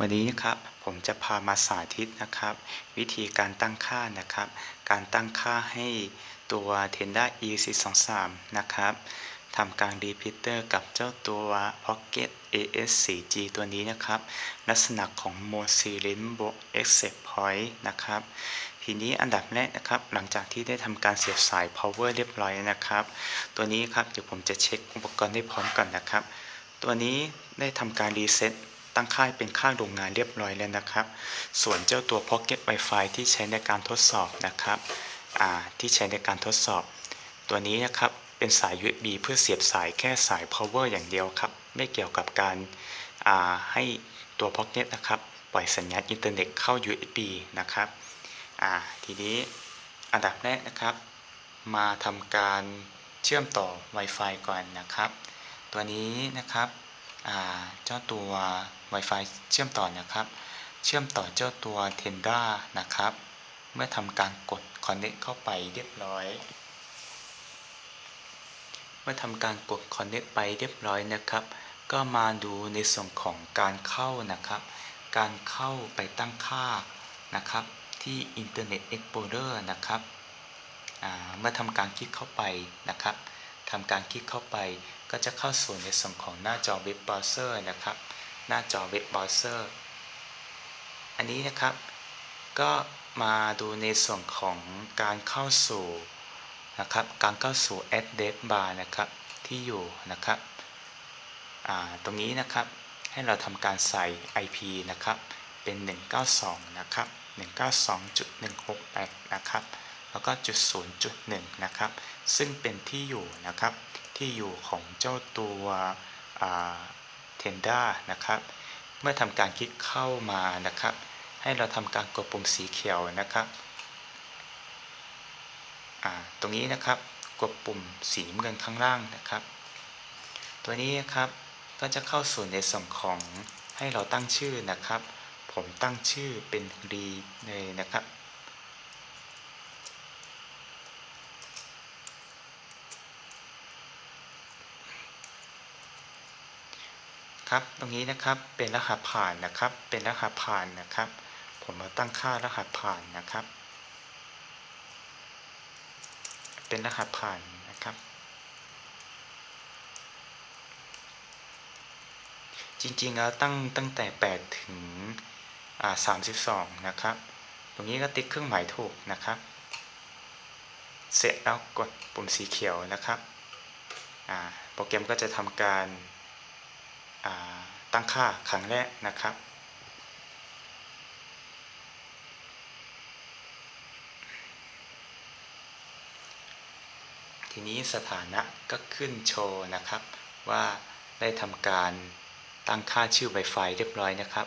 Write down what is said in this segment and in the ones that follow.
วันนี้นะครับผมจะพามาสาธิตนะครับ วิธีการตั้งค่านะครับ การตั้งค่าให้ตัว Tenda EC23 นะครับทำการรีพิเตอร์กับเจ้าตัว Pocket AS4G ตัวนี้นะครับ ลักษณะของ m o s i l i n b o Except Point นะครับ ทีนี้อันดับแรกนะครับ หลังจากที่ได้ทำการเสียบสาย power เรียบร้อยนะครับ ตัวนี้ครับเดี๋ยวผมจะเช็คอุปกรณ์ให้พร้อมก่อนนะครับ ตัวนี้ได้ทำการรีเซ็ต ตั้งค่ายเป็นค่าโรงงานเรียบร้อยแล้วนะครับ ส่วนเจ้าตัว Pocket Wi-Fi ที่ใช้ในการทดสอบนะครับที่ใช้ในการทดสอบ ตัวนี้นะครับเป็นสาย USB เพื่อเสียบสายแค่สาย power อย่างเดียวครับ ไม่เกี่ยวกับการให้ตัว Pocket นะครับปล่อยสัญญาณอินเทอร์เน็ตเข้า USB นะครับทีนี้อันดับแรกนะครับ มาทำการเชื่อมต่อ Wi-Fi ก่อนนะครับ ตัวนี้นะครับ เจ้าตัว Wi-Fi เชื่อมต่อนะครับ เชื่อมต่อเจ้าตัว Tenda นะครับ เมื่อทำการกด Connect เข้าไปเรียบร้อย เมื่อทำการกด Connect ไปเรียบร้อยนะครับ ก็มาดูในส่วนของการเข้านะครับ การเข้าไปตั้งค่านะครับที่ Internet Explorer นะครับเมื่อทำการคลิกเข้าไปนะครับทำการคลิกเข้าไปก็จะเข้าสู่ในส่วนของหน้าจอเว็บเบราว์เซอร์นะครับ หน้าจอเว็บเบราว์เซอร์ อันนี้นะครับ ก็มาดูในส่วนของการเข้าสู่นะครับ การเข้าสู่ address bar นะครับ ที่อยู่นะครับ ตรงนี้นะครับให้เราทำการใส่ IP นะครับ เป็น 192 นะครับ 192.168 นะครับ แล้วก็จุด0.1 นะครับ ซึ่งเป็นที่อยู่นะครับ ที่อยู่ของเจ้าตัวเทนด้านะครับ เมื่อทำการคลิกเข้ามานะครับ ให้เราทำการกดปุ่มสีเขียวนะครับตรงนี้นะครับกดปุ่มสีเงินข้างล่างนะครับ ตัวนี้นครับก็จะเข้าสู่ในส่วนของให้เราตั้งชื่อนะครับ ผมตั้งชื่อเป็นรีเลยนะครับ ครับ ตรงนี้นะครับเป็นรหัสผ่านนะครับ เป็นรหัสผ่านนะครับ ผมมาตั้งค่ารหัสผ่านนะครับ เป็นรหัสผ่านนะครับ จริงๆแล้วตั้งตั้งแต่ 8 ถึง32นะครับ ตรงนี้ก็ติ๊กเครื่องหมายถูกนะครับ เสร็จแล้วกดปุ่มสีเขียวนะครับโปรแกรมก็จะทำการ ตั้งค่าครั้งแรกนะครับ ทีนี้สถานะก็ขึ้นโชว์นะครับ ว่าได้ทำการตั้งค่าชื่อ Wi-Fi เรียบร้อยนะครับ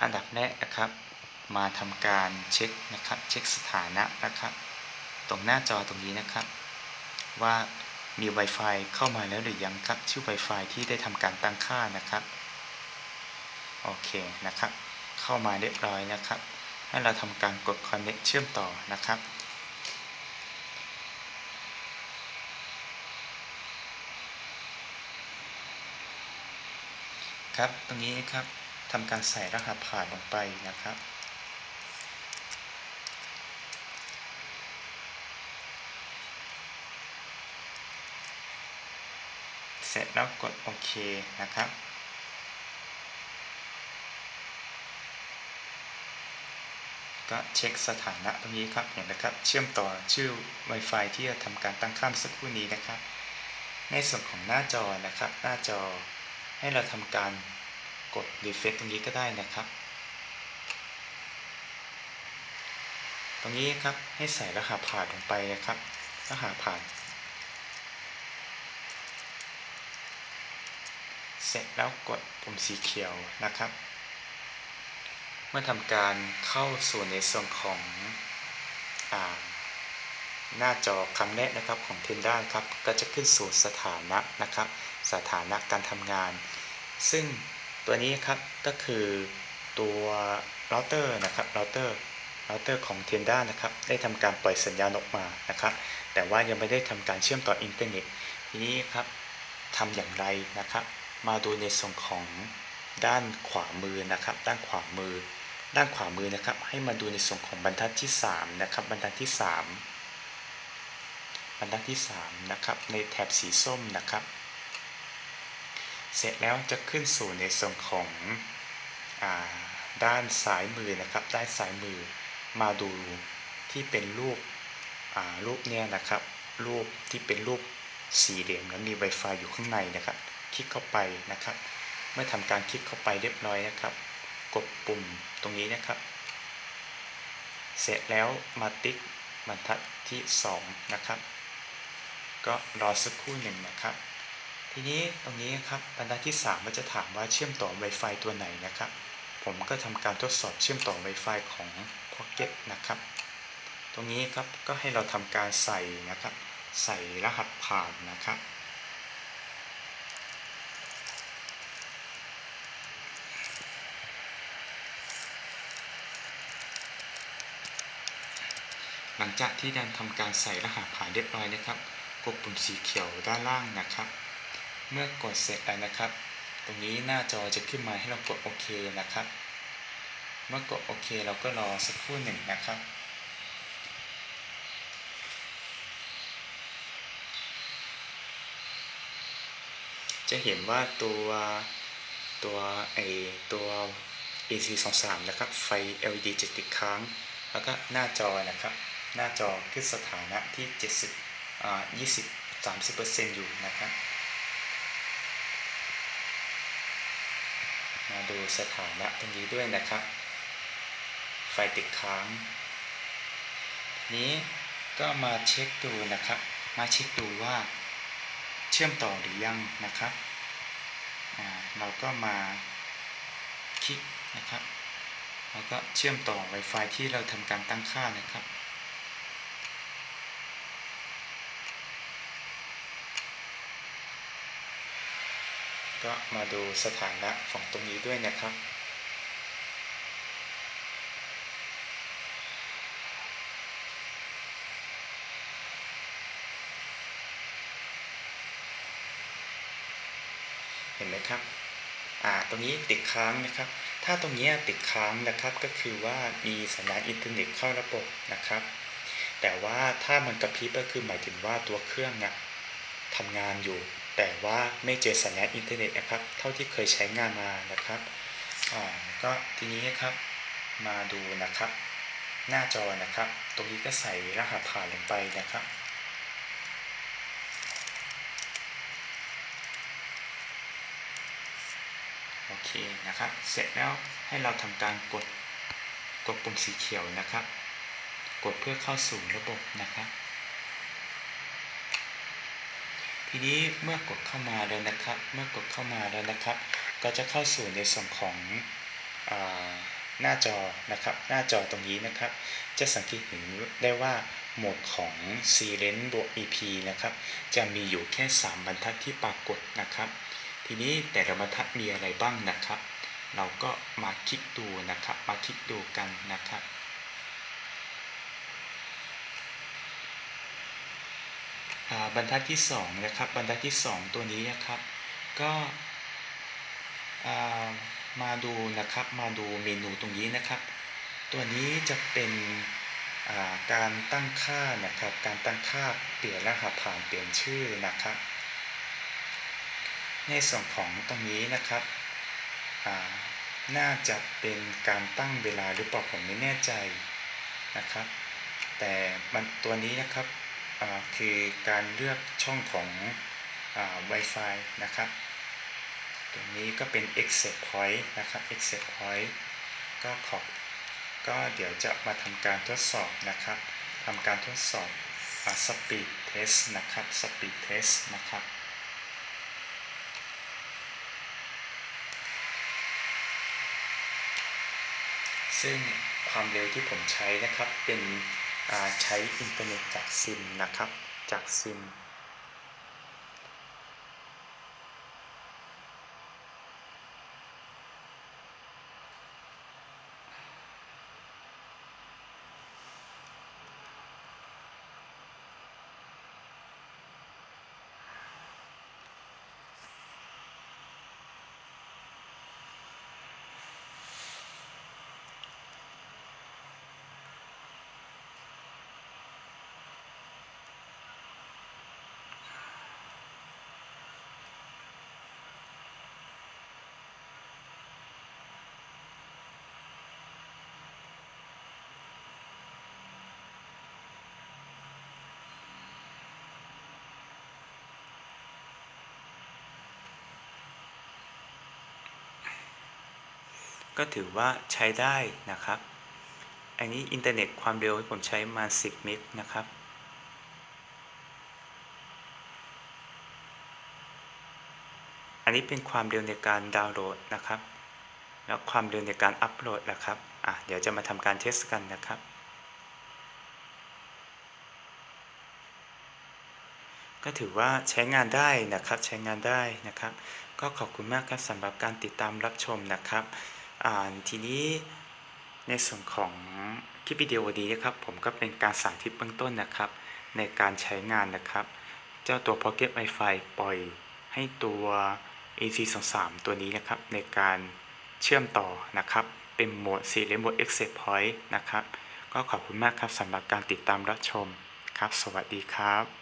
อันดับแรกนะครับ มาทำการเช็คนะครับ เช็คสถานะนะครับ ตรงหน้าจอตรงนี้นะครับ ว่า มี Wi-Fi เข้ามาแล้วหรือยังครับ ชื่อ Wi-Fi ที่ได้ทำการตั้งค่านะครับ โอเคนะครับ เข้ามาเรียบร้อยนะครับ ให้เราทำการกด Connect เชื่อมต่อนะครับครับ ตรงนี้ครับทำการใส่รหัสผ่านลงไปนะครับ เสร็จแล้วกดโอเคนะครับ ก็เช็คสถานะตรงนี้ครับเห็นนะครับ เชื่อมต่อชื่อ Wi-Fi ที่จะทำการตั้งค่าสักครู่นี้นะครับ ในส่วนของหน้าจอนะครับ หน้าจอให้เราทำการกด refresh ตรงนี้ก็ได้นะครับ ตรงนี้ครับให้ใส่รหัสผ่านลงไปนะครับรหัสผ่าน เสร็จแล้วกดปุ่มสีเขียวนะครับ เมื่อทำการเข้าสู่ในส่วนของอหน้าจอครั้งแรกนะครับของ t e n d a ครับ ก็จะขึ้นสู่สถานะนะครับ สถานะการทำงาน ซึ่งตัวนี้ครับก็คือตัวเราเตอร์นะครับเราเตอร์เราเตอร์ของ t e n d a นะครับได้ทำการปล่อยสัญญาณออกมานะครับ แต่ว่ายังไม่ได้ทำการเชื่อมต่ออินเทอร์เน็ตทีนี้ครับทำอย่างไรนะครับ มาดูในส่วนของด้านขวามือนะครับ ด้านขวามือ ด้านขวามือนะครับ ให้มาดูในส่วนของบรรทัดที่ 3 นะครับ บรรทัดที่ 3 บรรทัดที่ 3 นะครับ ในแถบสีส้มนะครับ เสร็จแล้วจะขึ้นสู่ในส่วนของอด้านซ้ายมือนะครับ ด้านซ้ายมือ มาดูที่เป็นรูปรูปเนี่ยนะครับ รูปที่เป็นรูปสี่เหลี่ยมแล้วมี Wi-Fi อยู่ข้างในนะครับ คลิกเข้าไปนะครับ เมื่อทำการคลิกเข้าไปเรียบร้อยนะครับ กดปุ่มตรงนี้นะครับ เสร็จแล้วมาติ๊กบรรทัดที่ 2 นะครับ ก็รอสักครู่หนึ่งนะครับ ทีนี้ตรงนี้ครับบรรทัดที่ 3 มันจะถามว่าเชื่อมต่อ Wi-Fi ตัวไหนนะครับ ผมก็ทำการทดสอบเชื่อมต่อ Wi-Fi ของ Pocket นะครับ ตรงนี้ครับก็ให้เราทำการใส่นะครับ ใส่รหัสผ่านนะครับ หลังจากที่ได้ทำการใส่รหัสผ่านเรียบร้อยนะครับ กดปุ่มสีเขียวด้านล่างนะครับ เมื่อกดเสร็จแล้วนะครับ ตรงนี้หน้าจอจะขึ้นมาให้เรากดโอเคนะครับ เมื่อกดโอเคเราก็รอสักครู่หนึ่งนะครับจะเห็นว่าตัวตัวไอตัว AC23 นะครับ ไฟ LED จะติดค้าง แล้วก็หน้าจอนะครับ หน้าจอขึ้นสถานะที่ 70อ่า20 30 อยู่นะครับมาดูสถานะตรงนี้ด้วยนะครับ ไฟติดค้าง นี้ก็มาเช็คดูนะครับ มาเช็คดูว่าเชื่อมต่อหรือยังนะครับเราก็มาคลิกนะครับ แล้วก็เชื่อมต่อ Wi-Fi ที่เราทำการตั้งค่านะครับ ก็มาดูสถานะของตรงนี้ด้วยนะครับ เห็นไหมครับอ่าตรงนี้ติดค้างนะครับ ถ้าตรงนี้ติดค้างนะครับก็คือว่ามีสัญญาณอินเทอร์เน็ตเข้าระบบนะครับ แต่ว่าถ้ามันกระพริบก็คือหมายถึงว่าตัวเครื่องเนี่ยทำงานอยู่ แต่ว่าไม่เจอสัญญาณอินเทอร์เน็ตนะครับ เท่าที่เคยใช้งานมานะครับก็ทีนี้ครับมาดูนะครับ หน้าจอนะครับ ตรงนี้ก็ใส่รหัสผ่านลงไปนะครับโอเคนะครับ เสร็จแล้วให้เราทำการกดกดปุ่มสีเขียวนะครับ กดเพื่อเข้าสู่ระบบนะครับ ทีนี้เมื่อกดเข้ามาแล้วนะครับ เมื่อกดเข้ามาแล้วนะครับ ก็จะเข้าสู่ในส่วนของอหน้าจอนะครับ หน้าจอตรงนี้นะครับ จะสังเกตเห็นได้ว่าโหมดของ s e l e n บวก EP นะครับ จะมีอยู่แค่ 3 บรรทัดที่ปรากฏนะครับ ทีนี้แต่ละบรรทัดมีอะไรบ้างนะครับ เราก็มาคลิกดูนะครับ มาคลิกดูกันนะครับ บรรทัดที่2นะครับบรรทัดที่ 2 ตัวนี้นะครับ ก็มาดูนะครับมาดูเมนูตรงนี้นะครับ ตัวนี้จะเป็นการตั้งค่านะครับ การตั้งค่าเปลี่ยนรหัสผ่านเปลี่ยนชื่อนะครับ ในส่วนของตรงนี้นะครับน่าจะเป็นการตั้งเวลาหรือเปล่าผมไม่แน่ใจนะครับ แต่มันตัวนี้นะครับ คือการเลือกช่องของอ Wi-Fi นะครับ ตรงนี้ก็เป็น exit point นะครับ exit point ก็ขอบก็เดี๋ยวจะมาทำการทดสอบนะครับทำการทดสอบ speed test นะครับ speed test นะครับซึ่งความเร็วที่ผมใช้นะครับเป็น ใช้อินเทอร์เน็ตจากซิมนะครับ จากซิม ก็ถือว่าใช้ได้นะครับ อันนี้อินเทอร์เน็ตความเร็วผมใช้มา 10 เมกนะครับ อันนี้เป็นความเร็วในการดาวน์โหลดนะครับ แล้วความเร็วในการอัปโหลดนะครับอะเดี๋ยวจะมาทำการเทสกันนะครับก็ถือว่าใช้งานได้นะครับ ใช้งานได้นะครับ ก็ขอบคุณมากครับสำหรับการติดตามรับชมนะครับ ทีนี้ในส่วนของคลิปวิดีโอนี้นะครับ ผมก็เป็นการสาธิตเบื้องต้นนะครับ ในการใช้งานนะครับ เจ้าตัว Pocket Wi-Fi ปล่อยให้ตัว AC23 ตัวนี้นะครับ ในการเชื่อมต่อนะครับ เป็นโหมด Serial Mode Access Point นะครับ ก็ขอบคุณมากครับสำหรับการติดตามรับชมครับ สวัสดีครับ